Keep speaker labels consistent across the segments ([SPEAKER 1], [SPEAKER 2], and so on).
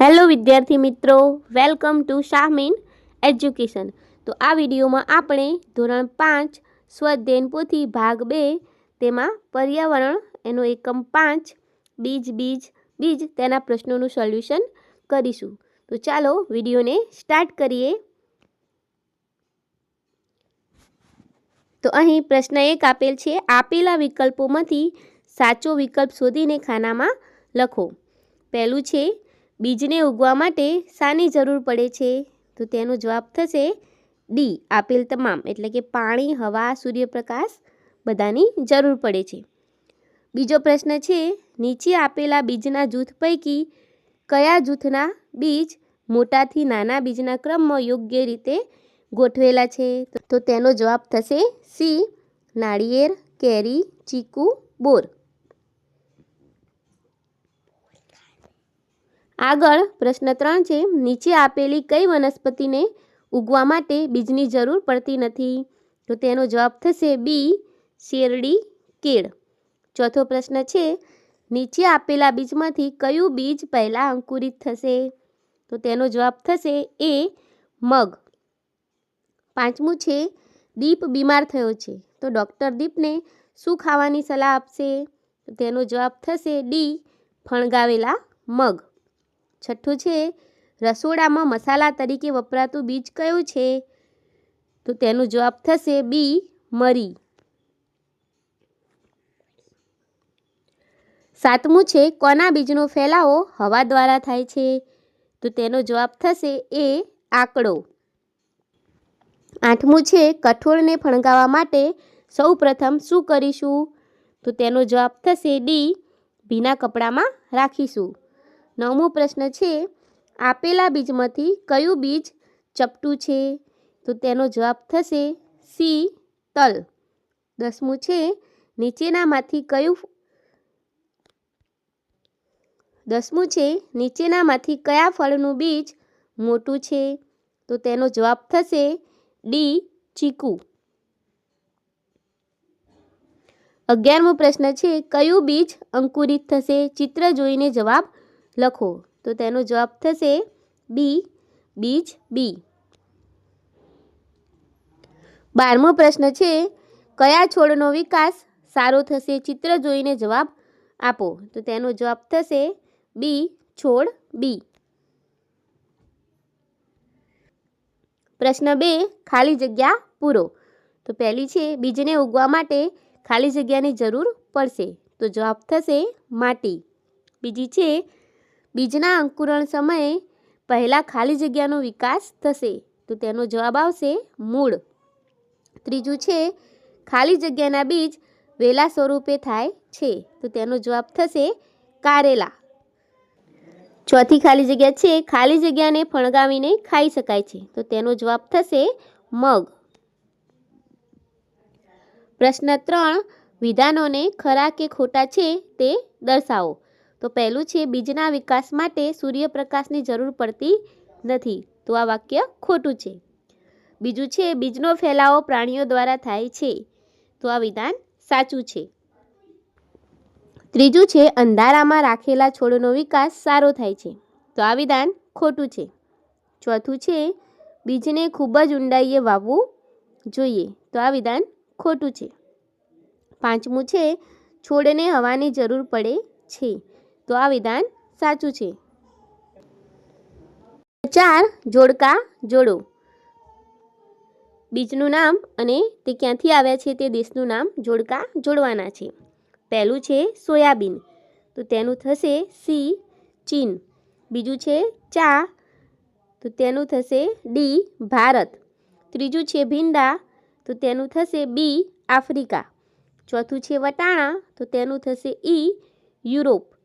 [SPEAKER 1] Hello વિદ્યાર્થી મિત્રો, welcome to Shahmeen education. તો આ વિડીયોમાં આપણે ધોરણ પાંચ સ્વધ્યન પોથી ભાગ બે, તેમાં પર્યાવરણ, એનો એકમ પાંચ, બીજ બીજ બીજ, તેના પ્રશ્નોનું સોલ્યુશન કરીશું. તો ચાલો વિડીયોને સ્ટાર્ટ કરીએ. તો અહીં પ્રશ્ન એક આપેલ છે, આપેલા વિકલ્પોમાંથી સાચો વિકલ્પ શોધીને ખાનામાં લખો. પહેલું છે બીજને ઉગવા માટે શાની જરૂર પડે છે? તો તેનો જવાબ થશે ડી, આપેલ તમામ, એટલે કે પાણી, હવા, સૂર્યપ્રકાશ બધાની જરૂર પડે છે. બીજો પ્રશ્ન છે, નીચે આપેલા બીજના જૂથ પૈકી કયા જૂથના બીજ મોટાથી નાના બીજના ક્રમમાં યોગ્ય રીતે ગોઠવેલા છે? તો તેનો જવાબ થશે સી, નાળિયેર, કેરી, ચીકુ, બોર. આગળ પ્રશ્ન ત્રણ છે, નીચે આપેલી કઈ વનસ્પતિને ઉગવા માટે બીજની જરૂર પડતી નથી? તો તેનો જવાબ થશે બી શેરડી કેળ. ચોથો પ્રશ્ન છે, નીચે આપેલા બીજમાંથી કયું બીજ પહેલાં અંકુરિત થશે? તો તેનો જવાબ થશે એ મગ. પાંચમું છે, દીપ બીમાર થયો છે. તો ડૉક્ટર દીપને શું ખાવાની સલાહ આપશે? તો તેનો જવાબ થશે ડી ફણગાવેલા મગ. છઠ્ઠું છે, રસોડામાં મસાલા તરીકે વપરાતું બીજ કયું છે? તો તેનો જવાબ થશે બી, મરી. સાતમું છે, કોના બીજનો ફેલાવો હવા દ્વારા થાય છે? તો તેનો જવાબ થશે એ, આંકડો. આઠમું છે, કઠોળને ફણગાવવા માટે સૌ પ્રથમ શું કરીશું? તો તેનો જવાબ થશે ડી, ભીના કપડામાં રાખીશું. નવમો પ્રશ્ન છે, આપેલા બીજમાંથી કયું બીજ ચપટું છે? તો તેનો જવાબ થશે સી, તલ. દસમું છે, નીચેનામાંથી કયું દસમું છે, નીચેનામાંથી કયા ફળનું બીજ મોટું છે? તો તેનો જવાબ થશે ડી, ચીકુ. અગિયારમો પ્રશ્ન છે, કયું બીજ અંકુરિત થશે? ચિત્ર જોઈને જવાબ લખો. તો તેનો જવાબ થશે બી, બીજ બી. બારમો પ્રશ્ન છે, કયા છોડનો વિકાસ સારો થશે? ચિત્ર જોઈને જવાબ આપો. તો તેનો જવાબ થશે બી, છોડ બી. પ્રશ્ન બે, ખાલી જગ્યા પૂરો. તો પહેલી છે, બીજને ઉગવા માટે ખાલી જગ્યાની જરૂર પડશે. તો જવાબ થશે માટી. બીજી છે બીજના અંકુરણ સમયે પહેલાં ખાલી જગ્યાનો વિકાસ થશે તો તેનો જવાબ આવશે મૂળ. ત્રીજું છે, ખાલી જગ્યાના બીજ વેલા સ્વરૂપે થાય છે તો તેનો જવાબ થશે કારેલા. ચોથી ખાલી જગ્યા છે, ખાલી જગ્યાને ફણગાવીને ખાઈ શકાય છે તો તેનો જવાબ થશે મગ. પ્રશ્ન ત્રણ, વિધાનોને ખરા કે ખોટા છે તે દર્શાવો. તો પહેલું છે, બીજના વિકાસ માટે સૂર્યપ્રકાશની જરૂર પડતી નથી. તો આ વાક્ય ખોટું છે. બીજું છે, બીજનો ફેલાવો પ્રાણીઓ દ્વારા થાય છે. તો આ વિધાન સાચું છે. ત્રીજું છે, અંધારામાં રાખેલા છોડનો વિકાસ સારો થાય છે. તો આ વિધાન ખોટું છે. ચોથું છે, બીજને ખૂબ જ ઊંડાઈએ વાવવું જોઈએ. તો આ વિધાન ખોટું છે. પાંચમું છે, છોડને હવાની જરૂર પડે છે. તો આ વિધાન સાચું છે. ચાર જોડકા જોડો. બીજનું નામ અને તે ક્યાંથી આવ્યા છે તે દેશનું નામ જોડકા જોડવાના છે. પહેલું છે સોયાબીન. તો તેનું થશે સી ચીન. બીજું છે ચા. તો તેનું થશે ડી ભારત. ત્રીજું છે ભીંડા. તો તેનું થશે બી આફ્રિકા. ચોથું છે વટાણા. તો તેનું થશે ઈ યુરોપ.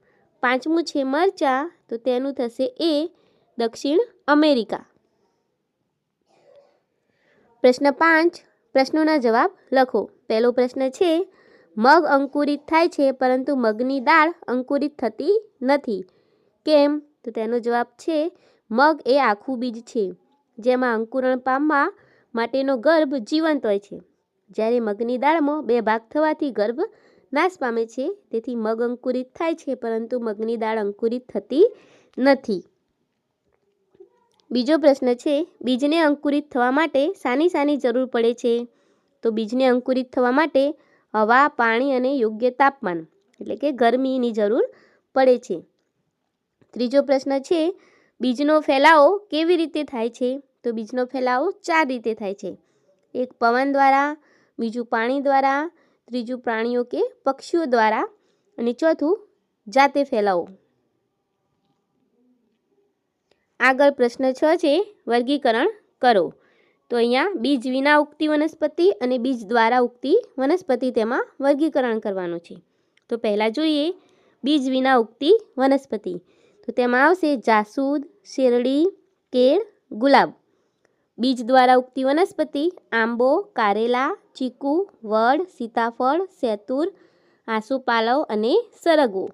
[SPEAKER 1] પાંચમું છે મરચાં, તો તેનું થશે એ દક્ષિણ અમેરિકા. પ્રશ્ન પાંચ, પ્રશ્નોના જવાબ લખો. પહેલો પ્રશ્ન છે, મગ અંકુરિત થાય છે, પરંતુ મગની દાળ અંકુરિત થતી નથી. કેમ? તો તેનો જવાબ છે, મગ એ આખું બીજ છે, જેમાં અંકુરણ પામવા માટેનો ગર્ભ જીવંત હોય છે. જ્યારે મગની દાળમાં બે ભાગ થવાથી ગર્ભ નાશ પામે છે. તેથી મગ અંકુરિત થાય છે, પરંતુ મગની દાળ અંકુરિત થતી નથી. બીજો પ્રશ્ન છે, બીજને અંકુરિત થવા માટે સાની સાની જરૂર પડે છે? તો બીજને અંકુરિત થવા માટે હવા, પાણી અને યોગ્ય તાપમાન, એટલે કે ગરમીની જરૂર પડે છે. ત્રીજો પ્રશ્ન છે, બીજનો ફેલાવો કેવી રીતે થાય છે? તો બીજનો ફેલાવો ચાર રીતે થાય છે. એક પવન દ્વારા, બીજું પાણી દ્વારા ત્રીજું પ્રાણીઓ કે પક્ષીઓ દ્વારા અને ચોથું જાતે ફેલાવો. આગળ પ્રશ્ન છ છે, વર્ગીકરણ કરો. તો અહીંયા બીજ વિના ઉગતી વનસ્પતિ અને બીજ દ્વારા ઉગતી વનસ્પતિ તેમાં વર્ગીકરણ કરવાનું છે. તો પહેલાં જોઈએ, બીજ વિના ઉગતી વનસ્પતિ. તો તેમાં આવશે જાસૂદ, શેરડી, કેળ, ગુલાબ. બીજ દ્વારા ઉગતી વનસ્પતિ આંબો, કારેલા, ચીકુ, વડ, સીતાફળ, સેતુર આસુપાલવ અને સરગવો.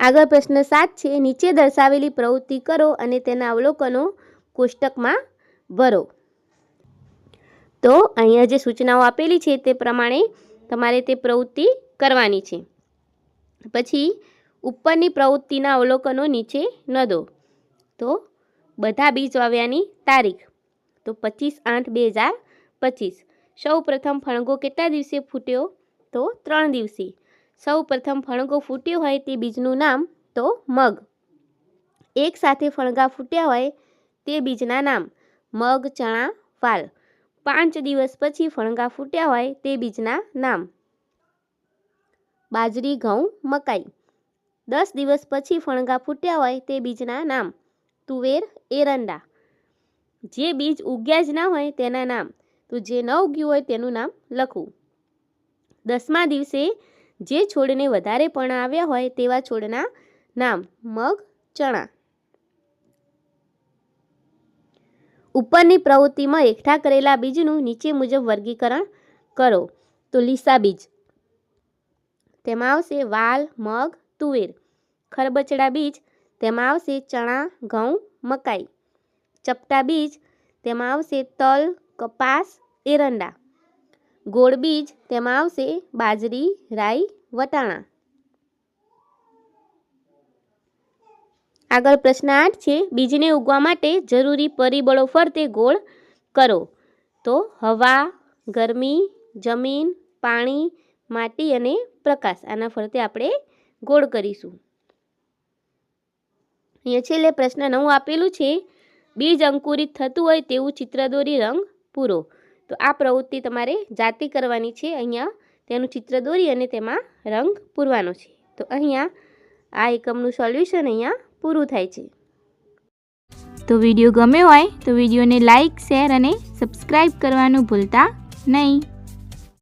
[SPEAKER 1] આગળ પ્રશ્ન સાત છે, નીચે દર્શાવેલી પ્રવૃત્તિ કરો અને તેના અવલોકનો કોષ્ટકમાં ભરો. તો અહીંયા જે સૂચનાઓ આપેલી છે તે પ્રમાણે તમારે તે પ્રવૃત્તિ કરવાની છે. પછી ઉપરની પ્રવૃત્તિના અવલોકનો નીચે ન દો. તો બધા બીજ વાવ્યાની તારીખ. તો પચીસ આઠ બે હજાર પચીસ. સૌ પ્રથમ ફણગો કેટલા દિવસે ફૂટ્યો? તો ત્રણ દિવસે. સૌ પ્રથમ ફણગો ફૂટ્યો હોય તે બીજનું નામ તો મગ. એક સાથે ફણગા ફૂટ્યા હોય તે બીજના નામ મગ, ચણા, વાલ. પાંચ દિવસ પછી ફણગા ફૂટ્યા હોય તે બીજના નામ. બાજરી, ઘઉં, મકાઈ. દસ દિવસ પછી ફણગા ફૂટ્યા હોય તે બીજના નામ. તુવેર એરંડા. જે બીજ ઉગ્યા જ ના હોય તેના નામ. તો જે ન ઉગ્યું હોય તેનું નામ લખવું. દસમા દિવસે જે છોડને વધારે પણ આવ્યા હોય તેવા છોડના નામ મગ, ચણા. ઉપરની પ્રવૃત્તિમાં એકઠા કરેલા બીજનું નીચે મુજબ વર્ગીકરણ કરો. તો લીસા બીજ. તેમાં આવશે વાલ, મગ, તુવેર. ખરબચડા બીજ, તેમાં આવશે ચણા, ઘઉં, મકાઈ. ચપટા બીજ, તેમાં આવશે તલ, કપાસ, એરંડા. ગોળ બીજ, તેમાં આવશે બાજરી, રાઈ, વટાણા. આગળ પ્રશ્ન આઠ છે, બીજને ઉગવા માટે જરૂરી પરિબળો ફરતે ગોળ કરો. તો હવા, ગરમી, જમીન, પાણી, માટી અને પ્રકાશ, આના ફરતે આપણે ગોળ કરીશું. અહીંયા છેલ્લે પ્રશ્ન નવું આપેલું છે, બીજ અંકુરિત થતું હોય તેવું ચિત્ર દોરી રંગ પૂરો. તો આ પ્રવૃત્તિ તમારે જાતે કરવાની છે. અહીંયા તેનું ચિત્ર દોરી અને તેમાં રંગ પૂરવાનો છે. તો અહીંયા આ એકમનું સોલ્યુશન અહીંયા પૂરું થાય છે.
[SPEAKER 2] તો વીડિયો ગમ્યો હોય તો વિડીયોને લાઇક શેર અને સબસ્ક્રાઈબ કરવાનું ભૂલતા નહીં.